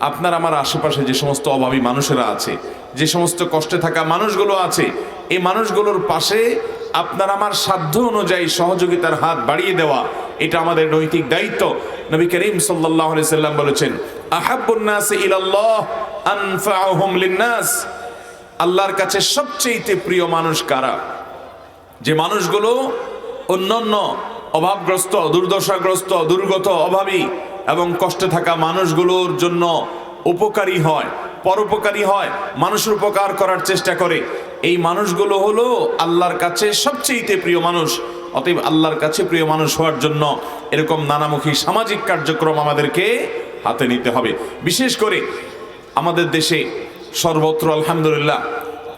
আপনার আমার আশেপাশে যে সমস্ত অভাবী মানুষেরা আছে, যে সমস্ত কষ্টে থাকা মানুষগুলো আছে, এই মানুষগুলোর পাশে আপনার আমার সাধ্য অনুযায়ী সহযোগিতার হাত বাড়িয়ে দেওয়া, এটা আমাদের নৈতিক দায়িত্ব। নবী করিম আলাইহি সাল্লাম বলেছেন লিন-নাস। আল্লাহর কাছে সবচেয়ে প্রিয় মানুষ কারা? যে মানুষগুলো অন্যান্য অভাবগ্রস্ত, দুর্দশাগ্রস্ত, দুর্গত, অভাবী এবং কষ্টে থাকা মানুষগুলোর জন্য উপকারী হয়, পরোপকারী হয়, মানুষের উপকার করার চেষ্টা করে। এই মানুষগুলো হলো আল্লাহর কাছে সবচেয়ে প্রিয় মানুষ। অতএব আল্লাহর কাছে প্রিয় মানুষ হওয়ার জন্য এরকম নানামুখী সামাজিক কার্যক্রম আমাদেরকে হাতে নিতে হবে। বিশেষ করে আমাদের দেশে সর্বত্র আলহামদুলিল্লাহ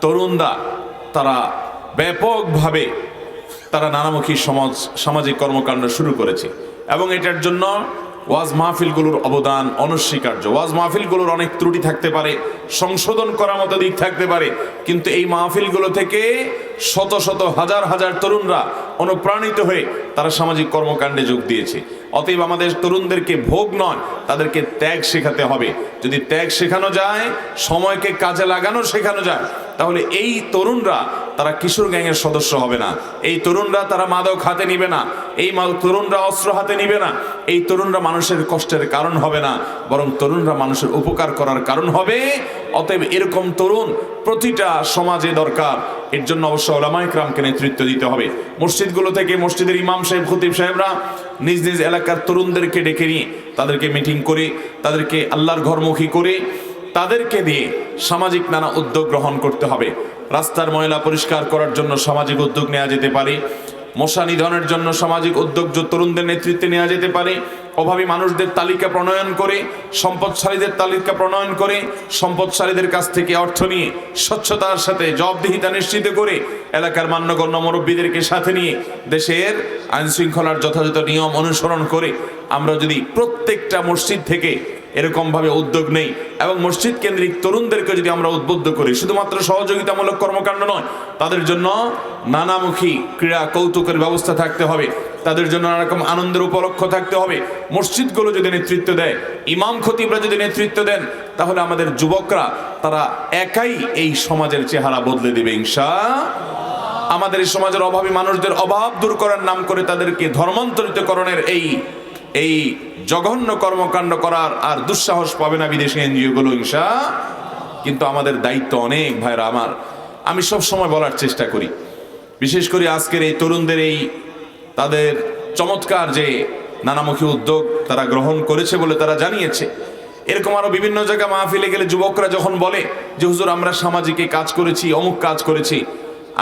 তরুণরা তারা ব্যাপকভাবে তারা নানামুখী সমাজ, সামাজিক কর্মকাণ্ড শুরু করেছে। এবং এটার জন্য ওয়াজ মাহফিলগুলোর অবদান অনস্বীকার্য। ওয়াজ মাহফিলগুলোর অনেক ত্রুটি থাকতে পারে, সংশোধন করার মতো দিক থাকতে পারে, কিন্তু এই মাহফিলগুলো থেকে শত শত হাজার হাজার তরুণরা অনুপ্রাণিত হয়ে তারা সামাজিক কর্মকাণ্ডে যোগ দিয়েছে। অতএব আমাদের তরুণদেরকে ভোগ নয়, তাদেরকে ত্যাগ শেখাতে হবে। যদি ত্যাগ শেখানো যায়, সময়কে কাজে লাগানো শেখানো যায়, তাহলে এই তরুণরা তারা কিশোর গ্যাংয়ের সদস্য হবে না। এই তরুণরা তারা মাদক হাতে নিবে না। এই তরুণরা অস্ত্র হাতে নিবে না। এই তরুণরা মানুষের কষ্টের কারণ হবে না। বরং তরুণরা মানুষের উপকার করার কারণ হবে। অতএব এরকম তরুণ প্রতিটা সমাজে দরকার। এর জন্য অবশ্য ওলামাইকরামকে নেতৃত্ব দিতে হবে। মসজিদগুলো থেকে মসজিদের ইমাম সাহেব, খতিব সাহেবরা নিজ নিজ এলাকার তরুণদেরকে ডেকে নিয়ে তাদেরকে মিটিং করে, তাদেরকে আল্লাহর ঘরমুখী করে, তাদেরকে দিয়ে সামাজিক নানা উদ্যোগ গ্রহণ করতে হবে। রাস্তার ময়লা পরিষ্কার করার জন্য সামাজিক উদ্যোগ নেওয়া যেতে পারে, মশা নিধনের জন্য সামাজিক উদ্যোগ তরুণদের নেতৃত্বে নেওয়া যেতে পারে, অভাবী মানুষদের তালিকা প্রণয়ন করে, সম্পদশালীদের তালিকা প্রণয়ন করে, সম্পদশালীদের কাছ থেকে অর্থ নিয়ে স্বচ্ছতার সাথে জবাবদিহিতা নিশ্চিত করে এলাকার মান্যগণ্য মুরব্বীদেরকে সাথে নিয়ে দেশের আইন শৃঙ্খলার যথাযথ নিয়ম অনুসরণ করে আমরা যদি প্রত্যেকটা মসজিদ থেকে এরকমভাবে উদ্যোগ নেই। এবং মসজিদ কেন্দ্রিক তরুণদেরকে যদি আমরা উদ্বুদ্ধ করি, শুধুমাত্র সহযোগিতামূলক কর্মকাণ্ড নয়, তাদের জন্য নানামুখী ক্রীড়া কৌতুকের ব্যবস্থা থাকতে হবে, তাদের জন্য নানা রকম আনন্দের উপলক্ষ থাকতে হবে। মসজিদগুলো যদি নেতৃত্ব দেয়, ইমাম খতিবরা যদি নেতৃত্ব দেন, তাহলে আমাদের যুবকরা, তারা একাই এই সমাজের চেহারা বদলে দেবে, ইনশা আমাদের এই সমাজের অভাবী মানুষদের অভাব দূর করার নাম করে তাদেরকে ধর্মান্তরিতকরণের এই এই জঘন্য কর্মকাণ্ড করার আর দুঃসাহস পাবে না বিদেশি এনজিও গুলো ইনশা কিন্তু আমাদের দায়িত্ব অনেক, ভাইরা আমার। আমি সব সময় বলার চেষ্টা করি। বিশেষ করে আজকের এই তরুণদের এই তাদের চমৎকার যে নানামুখী উদ্যোগ তারা গ্রহণ করেছে বলে তারা জানিয়েছে। এরকম আরও বিভিন্ন জায়গায় মাহফিলে গেলে যুবকরা যখন বলে যে, হুজুর, আমরা সামাজিক কাজ করেছি, অমুক কাজ করেছি,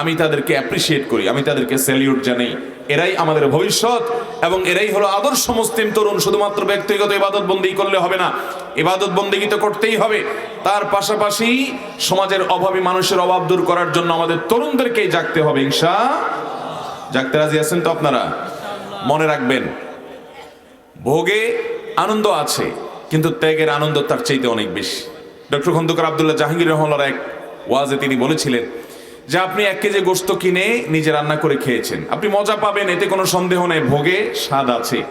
আমি তাদেরকে অ্যাপ্রিসিয়েট করি, আমি তাদেরকে স্যালিউট জানাই। এরাই আমাদের ভবিষ্যৎ এবং এরাই হলো আদর্শ মুসলিম তরুণ, শুধুমাত্র ব্যক্তিগত ইবাদত বন্দী করলে হবে না। ইবাদত বন্দী তো করতেই হবে। তার পাশাপাশি সমাজের অভাবী মানুষের অভাব দূর করার জন্য আমাদের তরুণদেরকেই জাগতে হবে, ইনশা জাগতে রাজি আছেন তো আপনারা? মনে রাখবেন, ভোগে আনন্দ আছে, কিন্তু ত্যাগের আনন্দ তার চাইতে অনেক বেশি। ডক্টর খন্দকার আবদুল্লাহ জাহাঙ্গীর রহমার এক ওয়াজে তিনি বলেছিলেন যে আপনি এক কেজি গোস্ত কিনে নিজে রান্না করে খেয়েছেন। আপনি মজা পাবেন, এতে কোনো সন্দেহ নেই, ভোগে স্বাদ আছে।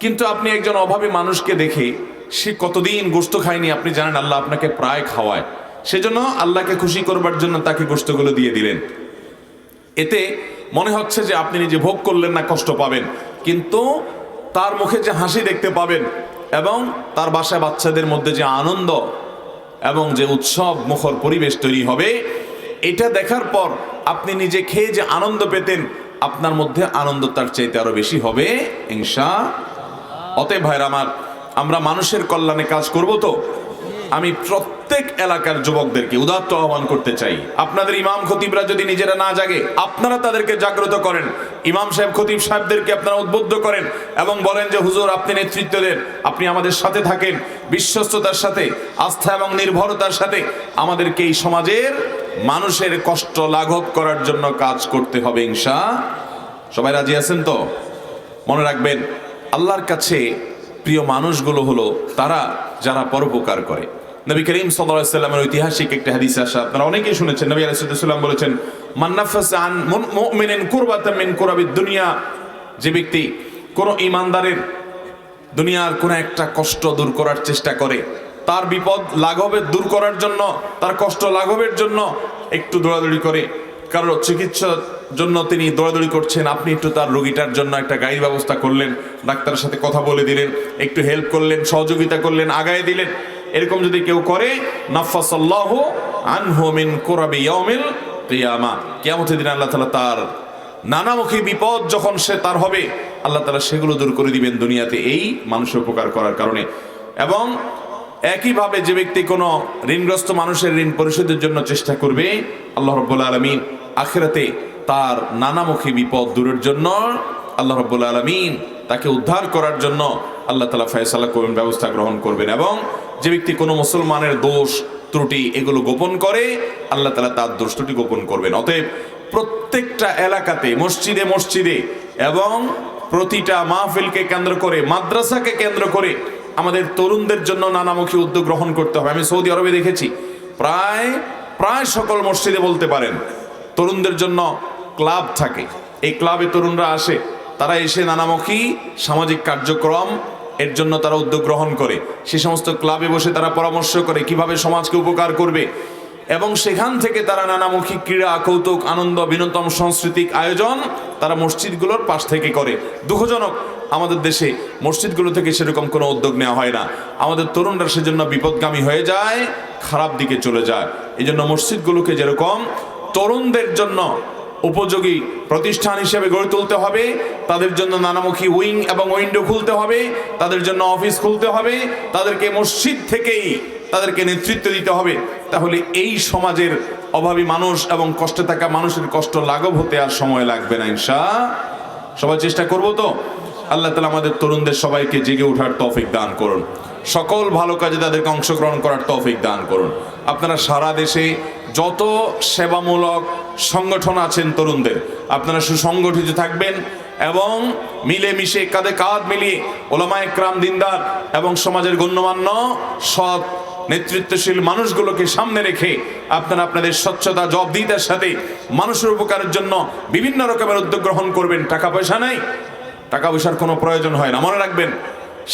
কিন্তু আপনি একজন অভাবী মানুষকে দেখে সে কতদিন গোস্ত খায়নি, আপনি জানেন আল্লাহ আপনাকে প্রায় খাওয়ায়। সেজন্য আল্লাহকে খুশি করবার জন্য তাকে গোস্তগুলো দিয়ে দিলেন। এতে মনে হচ্ছে যে আপনি নিজে ভোগ করলেন না, কষ্ট পাবেন। কিন্তু তার মুখে যে হাসি দেখতে পাবেন এবং তার বাসায় বাচ্চাদের মধ্যে যে আনন্দ এবং যে উৎসব, মুখর পরিবেশ তৈরি হবে এটা দেখার পর আপনি নিজে খেয়ে যে আনন্দ পেতেন, আপনার মধ্যে আনন্দ তার চাইতে আরও বেশি হবে, ইনশা অতএব ভাইরা আমার, আমরা মানুষের কল্যাণে কাজ করব তো? আমি প্রত্যেক এলাকার যুবকদেরকে উদাত্ত আহ্বান করতে চাই। আপনাদের ইমাম খতিবরা যদি নিজেরা না জাগে, আপনারা তাদেরকে জাগ্রত করেন। ইমাম সাহেব, খতিব সাহেবদেরকে আপনারা উদ্বুদ্ধ করেন এবং বলেন যে, হুজুর, আপনি নেতৃত্ব দেন, আপনি আমাদের সাথে থাকেন। বিশ্বস্ততার সাথে, আস্থা এবং নির্ভরতার সাথে আমাদেরকে এই সমাজের মানুষের কষ্ট লাঘব করার জন্য কাজ করতে হবে, ইনশা। সবাই রাজি আছেন তো? মনে রাখবেন, আল্লাহর কাছে প্রিয় মানুষগুলো হলো তারা যারা পরোপকার করে। নবী করিম সাল্লামের ঐতিহাসিক একটা হাদিস আসা, আপনারা অনেকেই শুনেছেন, নবী আলাইহিসসালাম বলেছেন কুরাবিদ দুনিয়া। যে ব্যক্তি কোন ইমানদারের দুনিয়ার কোন একটা কষ্ট দূর করার চেষ্টা করে তার বিপদ লাঘবের দূর করার জন্য, তার কষ্ট লাঘবের জন্য একটু দৌড়াদৌড়ি করে। কারোর চিকিৎসার জন্য তিনি দৌড়াদৌড়ি করছেন, আপনি একটু তার রোগীটার জন্য একটা গাড়ির ব্যবস্থা করলেন, ডাক্তারের সাথে কথা বলে দিলেন, একটু হেল্প করলেন, সহযোগিতা করলেন, আগায় দিলেন। এরকম যদি কেউ করে দিন আল্লাহ তার নানামুখী বিপদ যখন সে তার হবে, আল্লাহ তাআলা সেগুলো দূর করে দিবেন দুনিয়াতে, এই মানুষের উপকার করার কারণে। এবং একইভাবে যে ব্যক্তি কোনো ঋণগ্রস্ত মানুষের ঋণ পরিশোধের জন্য চেষ্টা করবে, আল্লাহ রব্বুল আলমিন আখেরাতে তার নানামুখী বিপদ দূরের জন্য আল্লাহ রব্বুল আলমিন তাকে উদ্ধার করার জন্য আল্লাহ তালা ফয়সালা করবেন ব্যবস্থা গ্রহণ করবেন এবং যে ব্যক্তি কোনো মুসলমানের দোষ, ত্রুটি এগুলো গোপন করে আল্লাহ তালা তার দোষ ত্রুটি গোপন করবেন। অতএব প্রত্যেকটা এলাকাতে, মসজিদে মসজিদে এবং প্রতিটা মাহফিলকে কেন্দ্র করে, মাদ্রাসাকে কেন্দ্র করে আমাদের তরুণদের জন্য নানামুখী উদ্যোগ গ্রহণ করতে হবে। আমি সৌদি আরবে দেখেছি, প্রায় প্রায় সকল মসজিদে বলতে পারেন, তরুণদের জন্য ক্লাব থাকে। এই ক্লাবে তরুণরা আসে, তারা এসে নানামুখী সামাজিক কার্যক্রম, এর জন্য তারা উদ্যোগ গ্রহণ করে। সে সমস্ত ক্লাবে বসে তারা পরামর্শ করে কীভাবে সমাজকে উপকার করবে এবং সেখান থেকে তারা নানামুখী ক্রীড়া, কৌতুক, আনন্দ, বিনোদন, সাংস্কৃতিক আয়োজন তারা মসজিদগুলোর পাশ থেকে করে। দুঃখজনক আমাদের দেশে মসজিদগুলো থেকে সেরকম কোনো উদ্যোগ নেওয়া হয় না। আমাদের তরুণরা সেজন্য বিপদগামী হয়ে যায়, খারাপ দিকে চলে যায়। এই জন্য মসজিদগুলোকে যেরকম তরুণদের জন্য উপযোগী প্রতিষ্ঠান হিসেবে গড়ে তুলতে হবে, তাদের জন্য নানামুখী উইং এবং উইন্ডো খুলতে হবে, তাদের জন্য অফিস খুলতে হবে, তাদেরকে মসজিদ থেকেই তাদেরকে নেতৃত্ব দিতে হবে। তাহলে এই সমাজের অভাবী মানুষ এবং কষ্টে থাকা মানুষের কষ্ট লাঘব হতে আর সময় লাগবে না ইনশা। সবাই চেষ্টা করব তো? আল্লাহ তালা আমাদের তরুণদের সবাইকে জেগে ওঠার তৌফিক দান করুন। সকল ভালো কাজে তাদেরকে অংশগ্রহণ করার তৌফিক দান করুন। আপনারা সারা দেশে যত সেবামূলক সংগঠন আছেন তরুণদের, আপনারা সুসংগঠিত থাকবেন এবং মিলেমিশে, কাঁধে কাঁধ মিলিয়ে ওলামায় ক্রাম দিনদার এবং সমাজের গণ্যমান্য, সৎ, নেতৃত্বশীল মানুষগুলোকে সামনে রেখে আপনারা আপনাদের স্বচ্ছতা, জবাবদিহিতার সাথে মানুষের উপকারের জন্য বিভিন্ন রকমের উদ্যোগ গ্রহণ করবেন। টাকা পয়সা নাই টাকা পয়সার কোনো প্রয়োজন হয় না। মনে রাখবেন,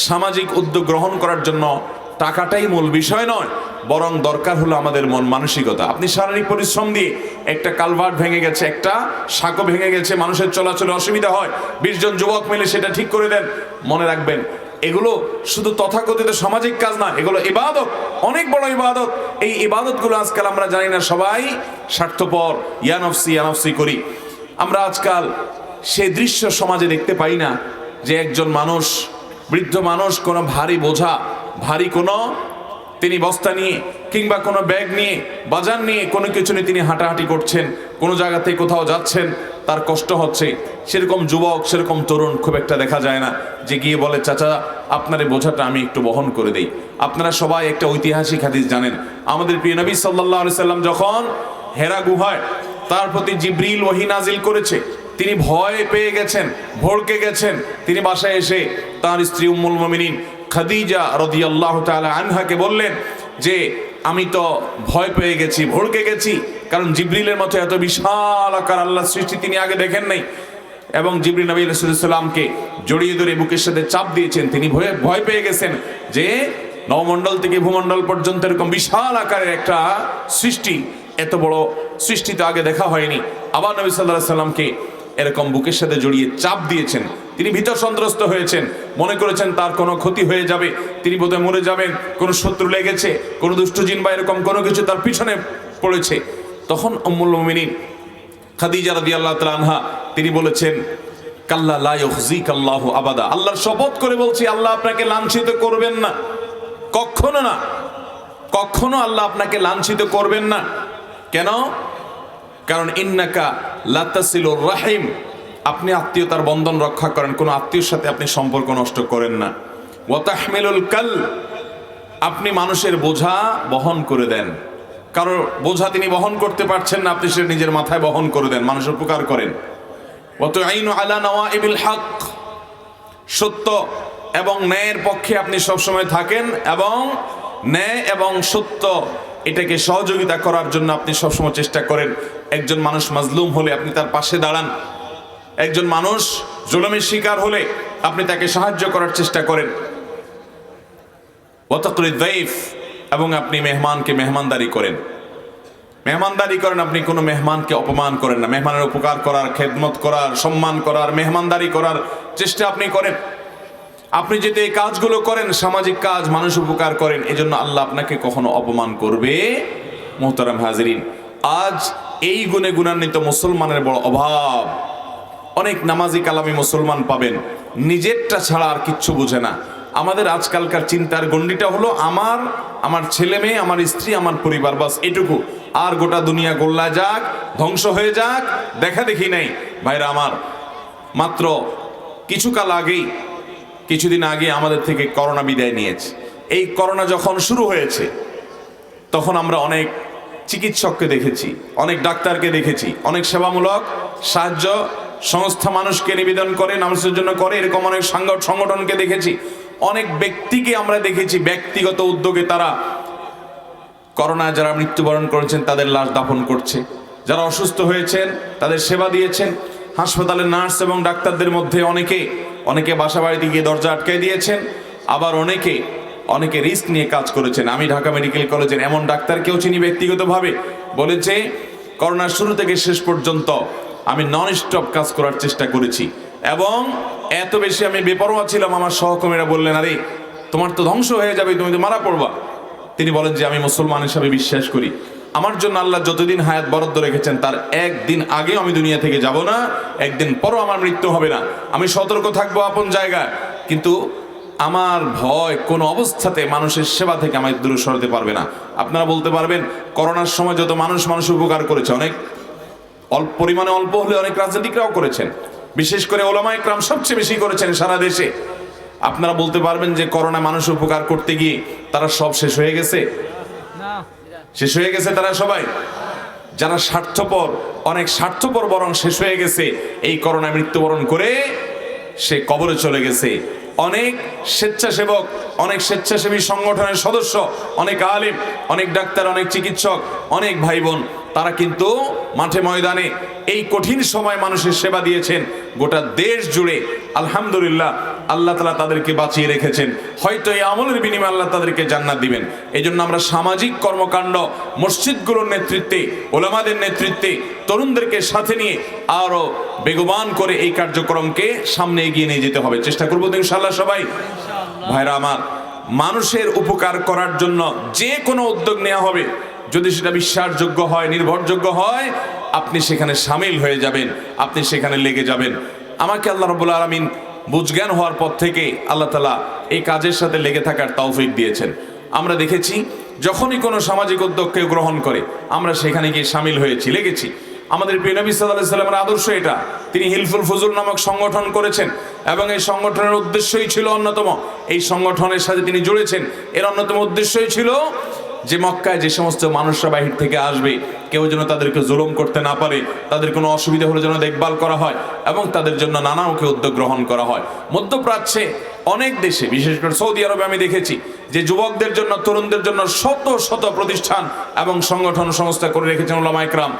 সামাজিক উদ্যোগ গ্রহণ করার জন্য টাকাটাই মূল বিষয় নয়, বরং দরকার হলো আমাদের মন মানসিকতা। আপনি শারীরিক পরিশ্রম দিয়ে একটা কালভার্ট ভেঙে গেছে, একটা সাঁকো ভেঙে গেছে, মানুষের চলাচলে অসুবিধা হয়, বিশ জন যুবক মিলে সেটা ঠিক করে দেন, মনে রাখবেন, এগুলো শুধু তথাকথিত সামাজিক কাজ না, এগুলো ইবাদত, অনেক বড় ইবাদত। এই ইবাদতগুলো আজকাল আমরা জানি না সবাই স্বার্থপর, ইয়ানফসি ইয়ানফসি করি। আমরা আজকাল সেই দৃশ্য সমাজে দেখতে পাই না যে একজন মানুষ, বৃদ্ধ মানুষ, কোনো ভারী বোঝা, ভারী কোনো তিনি বস্তা নিয়ে কিংবা কোনো ব্যাগ নিয়ে, বাজার নিয়ে কোনো কিছু নিয়ে তিনি হাঁটাহাঁটি করছেন, কোনো জায়গাতে কোথাও যাচ্ছেন, তার কষ্ট হচ্ছে। সেরকম যুবক, সেরকম তরুণ খুব একটা দেখা যায় না যে গিয়ে বলে, চাচা, আপনার এই বোঝাটা আমি একটু বহন করে দেই। আপনারা সবাই একটা ঐতিহাসিক হাদিস জানেন। আমাদের প্রিয় নবী সাল্লাহ সাল্লাম যখন হেরা গুহায় তার প্রতি জিব্রিল ওহি নাজিল করেছে। তিনি ভয় পেয়ে গেছেন, ভড়কে গেছেন। তিনি বাসায় এসে তার স্ত্রী উম্মুল মমিনিন খাদিজা রাদিয়াল্লাহু তাআলা আনহাকে বললেন যে, আমি তো ভয় পেয়ে গেছি, ভড়কে গেছি, কারণ জিব্রিলের মতো এত বিশাল আকার আল্লাহ সৃষ্টি তিনি আগে দেখেন নাই। এবং জিবরি নবী রাসূলুল্লাহকে জড়িয়ে ধরে বুকের সাথে চাপ দিয়েছেন। তিনি ভয়ে, ভয় পেয়ে গেছেন যে, নবমণ্ডল থেকে ভূমণ্ডল পর্যন্ত এরকম বিশাল আকারের একটা সৃষ্টি, এত বড় সৃষ্টি তো আগে দেখা হয়নি। আবার নবী সাল্লাহ সাল্লামকে এরকম বুকের সাথে জড়িয়ে চাপ দিয়েছেন। তিনি ভীত সন্ত্রস্ত হয়েছেন। মনে করেছেন তার কোনো ক্ষতি হয়ে যাবে। তিনি বোধহয় মরে যাবেন। কোনো শত্রু লেগেছে, কোনো দুষ্টজিন বা এরকম কোনো কিছু তার পিছনে পড়েছে। তখন অম্মুল মুমিনিন খাদিজা রাদিয়াল্লাহু তাআলা আনহা তিনি বলেছেন, কাল্লা লা ইউখজিক আল্লাহু আবাদা। আল্লাহর শপথ করে বলছি, আল্লাহ আপনাকে লাঞ্ছিত করবেন না। কখনো না। কখনো আল্লাহ আপনাকে লাঞ্ছিত করবেন না। কেন? কারণ ইন্নাকা রাহিম, আপনি আত্মীয়তার বন্ধন রক্ষা করেন, কোনো আত্মীয়র সাথে আপনি সম্পর্ক নষ্ট করেন না। ওয়াতাহমিলুল কাল, আপনি মানুষের বোঝা বহন করে দেন। কারও বোঝা তিনি বহন করতে পারছেন না, আপনি সেটা নিজের মাথায় বহন করে দেন মানুষের উপকার করেন। অত আইন আলা নওয়া ইবিল হক, সত্য এবং ন্যায়ের পক্ষে আপনি সবসময় থাকেন এবং ন্যায় এবং সত্য এটাকে সহযোগিতা করার জন্য আপনি সবসময় চেষ্টা করেন। একজন মানুষ মাজলুম হলে আপনি তার পাশে দাঁড়ান। একজন মানুষ জুলমের শিকার হলে আপনি তাকে সাহায্য করার চেষ্টা করেন। এবং আপনি মেহমানকে মেহমানদারি করেন। মেহমানদারি করেন, আপনি কোনো মেহমানকে অপমান করেন না। মেহমানের উপকার করার, খেদমত করার, সম্মান করার, মেহমানদারি করার চেষ্টা আপনি করেন। আপনি যদি এই কাজগুলো করেন, সামাজিক কাজ, মানুষ উপকার করেন, এজন্য আল্লাহ আপনাকে কখনো অপমান করবে। মোহতারাম হাজরিন, আজ এই গুণে গুণান্বিত মুসলমানের বড় অভাব। অনেক নামাজি কালামি মুসলমান পাবেন। নিজেরটা ছাড়া আর কিচ্ছু বুঝে না। আমাদের আজকালকার চিন্তার গণ্ডিটা হলো আমার আমার ছেলে মেয়ে, আমার স্ত্রী, আমার পরিবার, বাস এটুকু। আর গোটা দুনিয়া গোল্লা যাক, ধ্বংস হয়ে যাক, দেখা দেখি নাই। ভাইরা আমার, মাত্র কিছুকাল আগেই, কিছুদিন আগে আমাদের থেকে করোনা বিদায় নিয়েছে। এই করোনা যখন শুরু হয়েছে, তখন আমরা অনেক চিকিৎসককে দেখেছি, অনেক ডাক্তারকে দেখেছি, অনেক সেবামূলক সাহায্য সংস্থা মানুষকে নিবেদন করে মানুষের জন্য করে, এরকম অনেক সাংগঠ- সংগঠনকে দেখেছি, অনেক ব্যক্তিকে আমরা দেখেছি, ব্যক্তিগত উদ্যোগে তারা করোনা যারা মৃত্যুবরণ করেছেন, তাদের লাশ দাফন করছে, যারা অসুস্থ হয়েছেন, তাদের সেবা দিয়েছেন হাসপাতালের নার্স এবং ডাক্তারদের মধ্যে অনেকে অনেকে বাসা বাড়িতে গিয়ে দরজা আটকে দিয়েছেন, আবার অনেকে অনেকে রিস্ক নিয়ে কাজ করেছেন। আমি ঢাকা মেডিকেল কলেজের এমন ডাক্তারকেও চিনি ব্যক্তিগতভাবে? বলেছে, করোনার শুরু থেকে শেষ পর্যন্ত আমি নন স্টপ কাজ করার চেষ্টা করেছি। এবং এত বেশি আমি বেপরোয়া ছিলাম, আমার সহকর্মীরা বললেন, আরে, তোমার তো ধ্বংস হয়ে যাবে, তুমি তো মারা পড়বা। তিনি বলেন যে, আমি মুসলমান হিসাবে বিশ্বাস করি। আমার জন্য আল্লাহ যতদিন হায়াত বরাদ্দ রেখেছেন, তার একদিন আগে আমি দুনিয়া থেকে যাব না, একদিন পরও আমার মৃত্যু হবে না। আমি সতর্ক থাকব আপন জায়গায়। কিন্তু আমার ভয় কোন অবস্থাতে মানুষের সেবা থেকে আমায় দূরে সরতে পারবে না। আপনারা বলতে পারবেন, করোনার সময় যত মানুষ মানুষ উপকার করেছে, অনেক অল্প পরিমাণে অল্প হলে অনেক রাজনীতিকরাও করেছেন। বিশেষ করে ওলামা একরাম সবচেয়ে বেশি করেছেন সারা দেশে। আপনারা বলতে পারবেন যে করোনা মানুষ উপকার করতে গিয়ে তারা সব শেষ হয়ে গেছে? শেষ হয়ে গেছে তারা সবাই? যারা স্বার্থপর, অনেক স্বার্থপর বরং শেষ হয়ে গেছে, এই করোনা মৃত্যুবরণ করে সে কবরে চলে গেছে। অনেক স্বেচ্ছাসেবক, অনেক স্বেচ্ছাসেবী সংগঠনের সদস্য, অনেক আলিম, অনেক ডাক্তার, অনেক চিকিৎসক, অনেক ভাই বোন তারা কিন্তু মাঠে ময়দানে এই কঠিন সময় মানুষের সেবা দিয়েছেন। গোটা দেশ জুড়ে আলহামদুলিল্লাহ, আল্লাহ তালা তাদেরকে বাঁচিয়ে রেখেছেন। হয়তো এই আমলের বিনিময়ে আল্লাহ তাদেরকে জান্নাত দিবেন। এই জন্য আমরা সামাজিক কর্মকাণ্ড, মসজিদগুলোর নেতৃত্বে, ওলামাদের নেতৃত্বে, তরুণদেরকে সাথে নিয়ে আরও বেগবান করে এই কার্যক্রমকে সামনে এগিয়ে নিয়ে যেতে হবে। চেষ্টা করব ইনশাল্লাহ সবাই। ভাইরা আমার, মানুষের উপকার করার জন্য যে কোনো উদ্যোগ নেওয়া হবে। যদি সেটা বিশ্বাসযোগ্য হয়, নির্ভরযোগ্য হয়, আপনি সেখানে সামিল হয়ে যাবেন, আপনি সেখানে লেগে যাবেন। আমাকে আল্লাহ রবুল আলমিন বুঝজ্ঞান হওয়ার পর থেকে আল্লাহ তালা এই কাজের সাথে লেগে থাকার তৌফিক দিয়েছেন। আমরা দেখেছি, যখনই কোনো সামাজিক উদ্যোগ কেউ গ্রহণ করে, আমরা সেখানে গিয়ে সামিল হয়েছি, লেগেছি। আমাদের প্রিয় নবী সাল্লাহ সাল্লামের আদর্শ এটা। তিনি হিলফুল ফজুল নামক সংগঠন করেছেন এবং এই সংগঠনের উদ্দেশ্যই ছিল অন্যতম। এই সংগঠনের সাথে তিনি জুড়েছেন। এর অন্যতম উদ্দেশ্যই ছিল যে মক্কায় যে সমস্ত মানুষরা বাহির থেকে আসবে, কেউ যেন তাদেরকে জুলুম করতে না পারে, তাদের কোনো অসুবিধা হলে যেন দেখভাল করা হয় এবং তাদের জন্য নানা ওকে উদ্যোগ গ্রহণ করা হয়। মধ্যপ্রাচ্যে অনেক দেশে, বিশেষ করে সৌদি আরবে আমি দেখেছি, যে যুবকদের জন্য, তরুণদের জন্য শত শত প্রতিষ্ঠান এবং সংগঠন, সংস্থা করে রেখেছেন ওলামা একরাম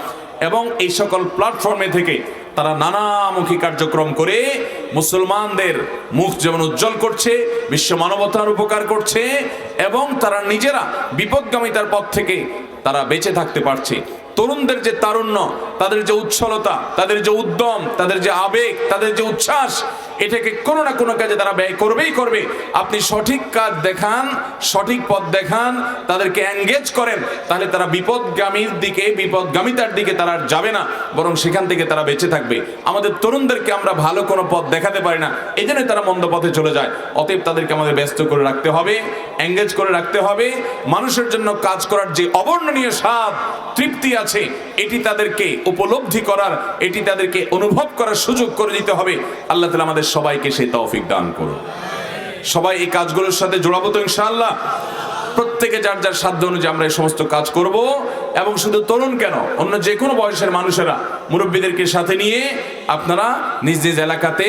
এবং এই সকল প্ল্যাটফর্মে থেকে তারা নানামুখী কার্যক্রম করে মুসলমানদের মুখ যেমন উজ্জ্বল করছে, বিশ্ব মানবতার উপকার করছে, এবং তারা নিজেরা বিপদগামিতার পথ থেকে তারা বেঁচে থাকতে পারছে। তরুণদের যে তারুণ্য, তাদের যে উচ্ছলতা, তাদের যে উদ্যম, তাদের যে আবেগ, তাদের যে উচ্ছ্বাস এটাকে কোনো না কোনো কাজে তারা ব্যয় করবেই করবে। আপনি সঠিক কাজ দেখান, সঠিক পথ দেখান, তাদেরকে এঙ্গেজ করেন, তাহলে তারা বিপদগামীর দিকে, বিপদগামিতার দিকে তারা যাবে না, বরং সেখান থেকে তারা বেঁচে থাকবে। আমাদের তরুণদেরকে আমরা ভালো কোনো পথ দেখাতে পারি না এই জন্য তারা মন্দ পথে চলে যায়। অতএব তাদেরকে আমাদের ব্যস্ত করে রাখতে হবে এঙ্গেজ করে রাখতে হবে। মানুষের জন্য কাজ করার যে অবর্ণনীয় স্বাদ, তৃপ্তি আছে এটি তাদেরকে উপলব্ধি করার, এটি তাদেরকে অনুভব করার সুযোগ করে দিতে হবে। আল্লাহ তালা আমাদের সবাইকে সেই তৌফিক দান করুন। সবাই এই কাজগুলোর সাথে জোড়াবো তো ইনশাআল্লাহ। প্রত্যেকে যার যার সাধ্য অনুযায়ী আমরা এই সমস্ত কাজ করব এবং শুধু তরুণ কেন, অন্য যে কোনো বয়সের মানুষেরা, মুরব্বীদেরকে সাথে নিয়ে আপনারা নিজ নিজ এলাকাতে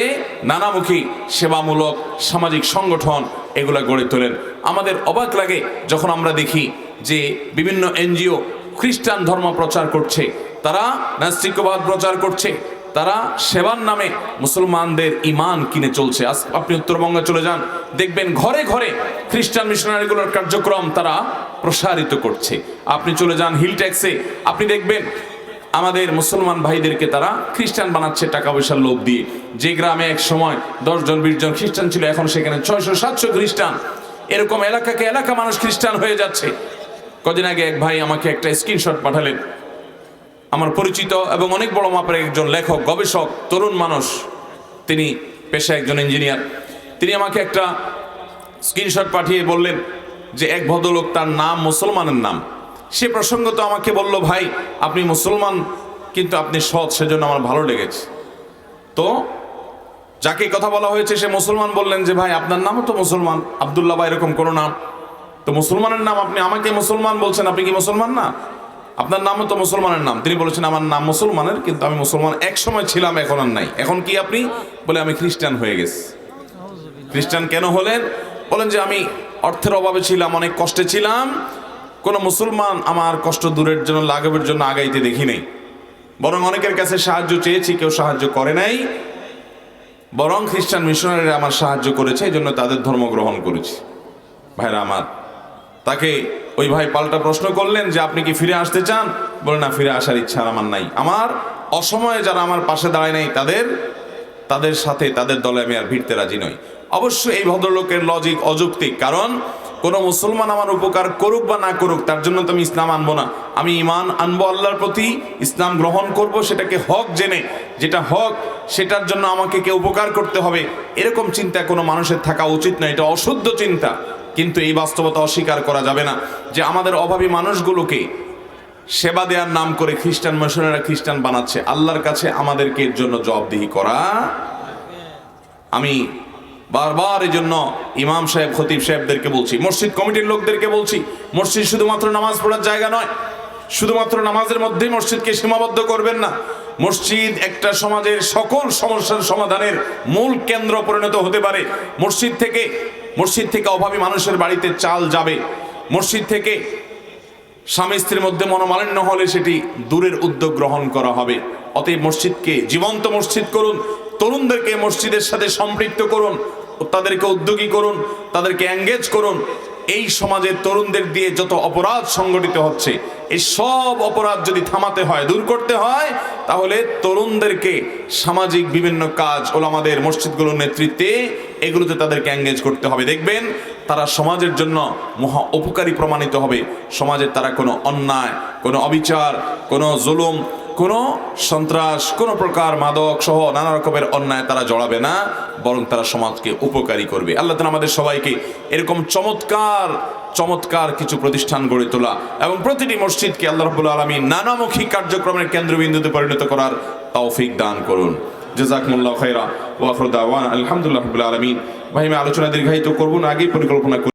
নানামুখী সেবামূলক সামাজিক সংগঠন এগুলা গড়ে তোলেন। আমাদের অবাক লাগে যখন আমরা দেখি যে বিভিন্ন এনজিও খ্রিস্টান ধর্ম প্রচার করছে, তারা নাস্তিক্যবাদ প্রচার করছে, তারা সেবার নামে মুসলমানদের ইমান কিনে চলছে। আপনি উত্তরবঙ্গে চলে যান, দেখবেন ঘরে ঘরে খ্রিস্টান মিশনারিগুলোর কার্যক্রম তারা প্রসারিত করছে। আপনি চলে যান হিল ট্যাক্সে, আপনি দেখবেন আমাদের মুসলমান ভাইদেরকে তারা খ্রিস্টান বানাচ্ছে টাকা পয়সার লোভ দিয়ে। যে গ্রামে এক সময় দশজন, বিশ জন খ্রিস্টান ছিল, এখন সেখানে ছয়শো, সাতশো খ্রিস্টান। এরকম এলাকাকে এলাকা মানুষ খ্রিস্টান হয়ে যাচ্ছে। কদিন আগে এক ভাই আমাকে একটা স্ক্রিনশট পাঠালেন। আমার পরিচিত এবং অনেক বড় মাপের একজন লেখক, গবেষক, তরুণ মানুষ। তিনি পেশা একজন ইঞ্জিনিয়ার তিনি আমাকে একটা স্ক্রিনশট পাঠিয়ে বললেন যে এক ভদ্রলোক তার নাম মুসলমানের নাম। সে প্রসঙ্গত আমাকে বলল, ভাই, আপনি মুসলমান, কিন্তু আপনি সৎ, সেজন্য আমার ভালো লেগেছে। তো যাকে কথা বলা হয়েছে, সে মুসলমান বললেন যে, ভাই, আপনার নামও তো মুসলমান। আবদুল্লাহ বা এরকম কোনো নাম? তো মুসলমানের নাম আপনি আমাকে মুসলমান বলছেন, আপনি কি মুসলমান না? আপনার নামও তো মুসলমানের নাম। তিনি বলেছেন, আমার নাম মুসলমানের, কিন্তু আমি মুসলমান এক সময় ছিলাম, এখন আর নাই। এখন কি আপনি? বলে, আমি খ্রিস্টান হয়ে গেছি। খ্রিস্টান কেন হলেন? বলেন যে, আমি অর্থের অভাবে ছিলাম, অনেক কষ্টে ছিলাম। কোন মুসলমান আমার কষ্ট দূরের জন্য, লাঘবের জন্য আগাইতে দেখি নাই। বরং অনেকের কাছে সাহায্য চেয়েছি, কেউ সাহায্য করে নাই। বরং খ্রিস্টান মিশনারিরা আমার সাহায্য করেছে এই জন্য তাদের ধর্ম গ্রহণ করেছি। ভাইরা আমার তাকে ওই ভাই পাল্টা প্রশ্ন করলেন যে আপনি কি ফিরে আসতে চান? বলে, না, ফিরে আসার ইচ্ছা আমার নাই। আমার অসময়ে যারা আমার পাশে দাঁড়ায় নাই, তাদের তাদের সাথে, তাদের দলে আমি আর ভিড়তে রাজি নই। অবশ্য এই ভদ্রলোকের লজিক অযৌক্তিক, কারণ কোন মুসলমান আমার উপকার করুক বা না করুক, তার জন্য তো আমি ইসলাম আনব না। আমি ইমান আনব আল্লাহর প্রতি, ইসলাম গ্রহণ করব সেটাকে হক জেনে। যেটা হক, সেটার জন্য আমাকে কেউ উপকার করতে হবে? এরকম চিন্তা কোনো মানুষের থাকা উচিত না এটা অশুদ্ধ চিন্তা। কিন্তু এই বাস্তবতা অস্বীকার করা যাবে না যে আমাদের অভাবী মানুষগুলোকে সেবা দেওয়ার নাম করে খ্রিস্টান মিশনারিরা খ্রিস্টান বানাচ্ছে। আল্লাহর কাছে আমাদেরকে এর জন্য জবাবদিহি করা। আমি বারবার এই জন্য ইমাম সাহেব, খতিব সাহেবদেরকে বলছি, মসজিদ কমিটির লোকদেরকে বলছি, মসজিদ শুধুমাত্র নামাজ পড়ার জায়গা নয়, শুধুমাত্র নামাজের মধ্যেই মসজিদকে সীমাবদ্ধ করবেন না। মসজিদ একটা সমাজের সকল সমস্যার সমাধানের মূল কেন্দ্র পরিণত হতে পারে। মসজিদ থেকে মসজিদ থেকে অভাবী মানুষের বাড়িতে চাল যাবে। মসজিদ থেকে স্বামী স্ত্রীর মধ্যে মনোমালিন্য হলে সেটি দূরের উদ্যোগ গ্রহণ করা হবে। অতএব মসজিদকে জীবন্ত মসজিদ করুন, তরুণদেরকে মসজিদের সাথে সম্পৃক্ত করুন, তাদেরকে উদ্যোগী করুন, তাদেরকে এঙ্গেজ করুন। এই সমাজের তরুণদের দিয়ে যত অপরাধ সংগঠিত হচ্ছে, এই সব অপরাধ যদি থামাতে হয়, দূর করতে হয়, তাহলে তরুণদেরকে সামাজিক বিভিন্ন কাজ ওলামাদের মসজিদগুলোর নেতৃত্বে এগুলোতে তাদেরকে এঙ্গেজ করতে হবে। দেখবেন, তারা সমাজের জন্য মহা উপকারী প্রমাণিত হবে। সমাজে তারা কোনো অন্যায়, কোনো অবিচার, কোনো জুলুম, কোনো সন্ত্রাস, কোনো প্রকার মাদক সহ নানা রকমের অন্যায় তারা জড়াবে না, বরং তারা সমাজকে উপকারী করবে। আল্লাহ তালা আমাদের সবাইকে এরকম চমৎকার চমৎকার কিছু প্রতিষ্ঠান গড়ে তোলা এবং প্রতিটি মসজিদকে আল্লাহ রবুল্লা আলমী নানামুখী কার্যক্রমের কেন্দ্রবিন্দুতে পরিণত করার তৌফিক দান করুন। জাজাকমুল্লাহ খৈরা ওয়াফরুদ্দাওয়ান আলহামদুলিল্লাহ আলমিন। ভাই আমি আলোচনা দীর্ঘায়িত করব না আগেই পরিকল্পনা